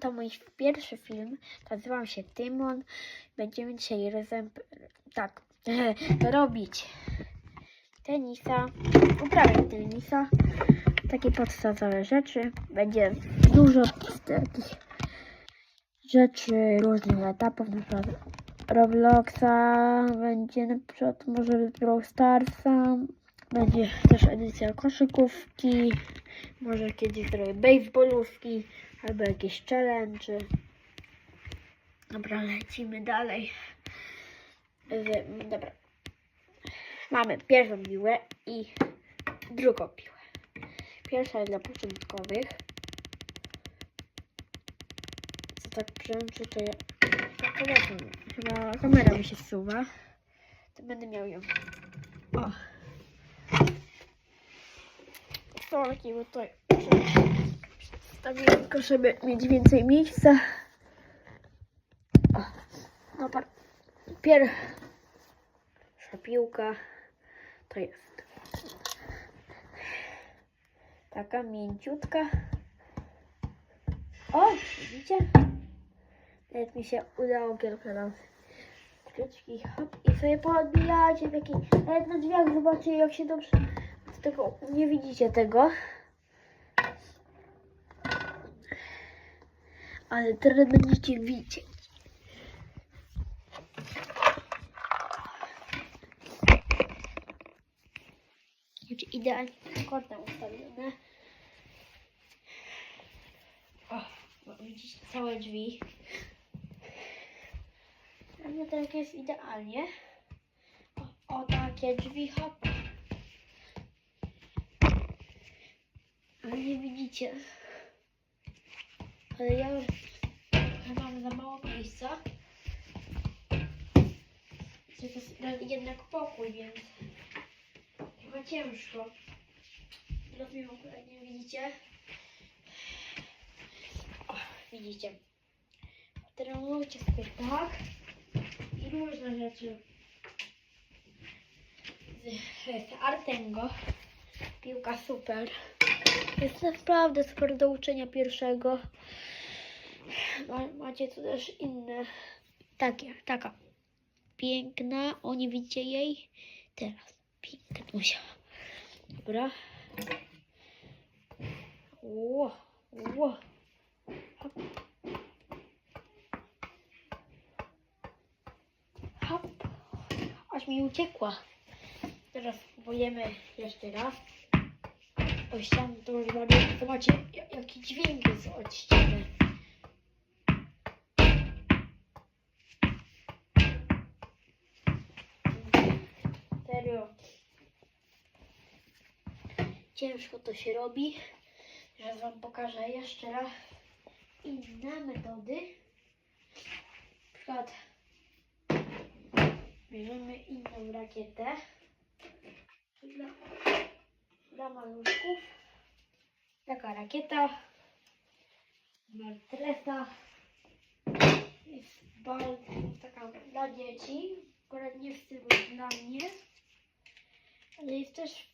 To mój pierwszy film. Nazywam się Tymon. Będziemy dzisiaj razem, tak, robić tenisa, uprawiać tenisa. Takie podstawowe rzeczy. Będzie dużo takich rzeczy, różnych etapów, na przykład Robloxa, będzie na przykład może Brawl Starsa, będzie też edycja koszykówki, może kiedyś zrobię baseballówki albo jakieś challenge. Dobra, lecimy dalej. Dobra. Mamy pierwszą piłę i drugą piłę. Pierwsza jest dla początkowych. Co tak przełączy, to ja... Chyba kamera mi się zsuwa. To będę miał ją. O. Stolki, bo Stawię tylko, żeby mieć więcej miejsca. O, dobra. Pierwsza piłka to jest taka mięciutka. O, widzicie? Nawet mi się udało kilka razy. Kciuczki, hop, i sobie poodbijacie taki, nawet na drzwiach zobaczcie jak się dobrze, tego, nie widzicie tego. Ale teraz będziecie widzieć. Znaczy idealnie kątem ustawione. O, widzicie całe drzwi. A nie tak jest idealnie. O, o takie drzwi, hop. Nie widzicie. Ale ja mam za mało miejsca. To jest jednak pokój, więc chyba ciężko. Zrobię akurat nie widzicie. O, widzicie. Trenujcie sobie tak. I różne rzeczy. Z, z Artengo. Piłka super. Jest naprawdę super do uczenia pierwszego. Ma, macie tu też inne. Takie, taka. Piękna. O, nie widzicie jej? Teraz. Pięknusia. Dobra. Ło, ło. Hop. Hop. Aż mi uciekła. Teraz próbujemy jeszcze raz. O ścianę to już bardziej. Zobaczcie, ja- jaki dźwięk jest od ściany. Serio. Ciężko to się robi. Teraz Wam pokażę jeszcze raz inne metody. Na przykład bierzemy inną rakietę. Dla, maluszków. Taka rakieta. Martresa. Jest bal taka dla dzieci. Akurat nie w dla mnie. Ale jest też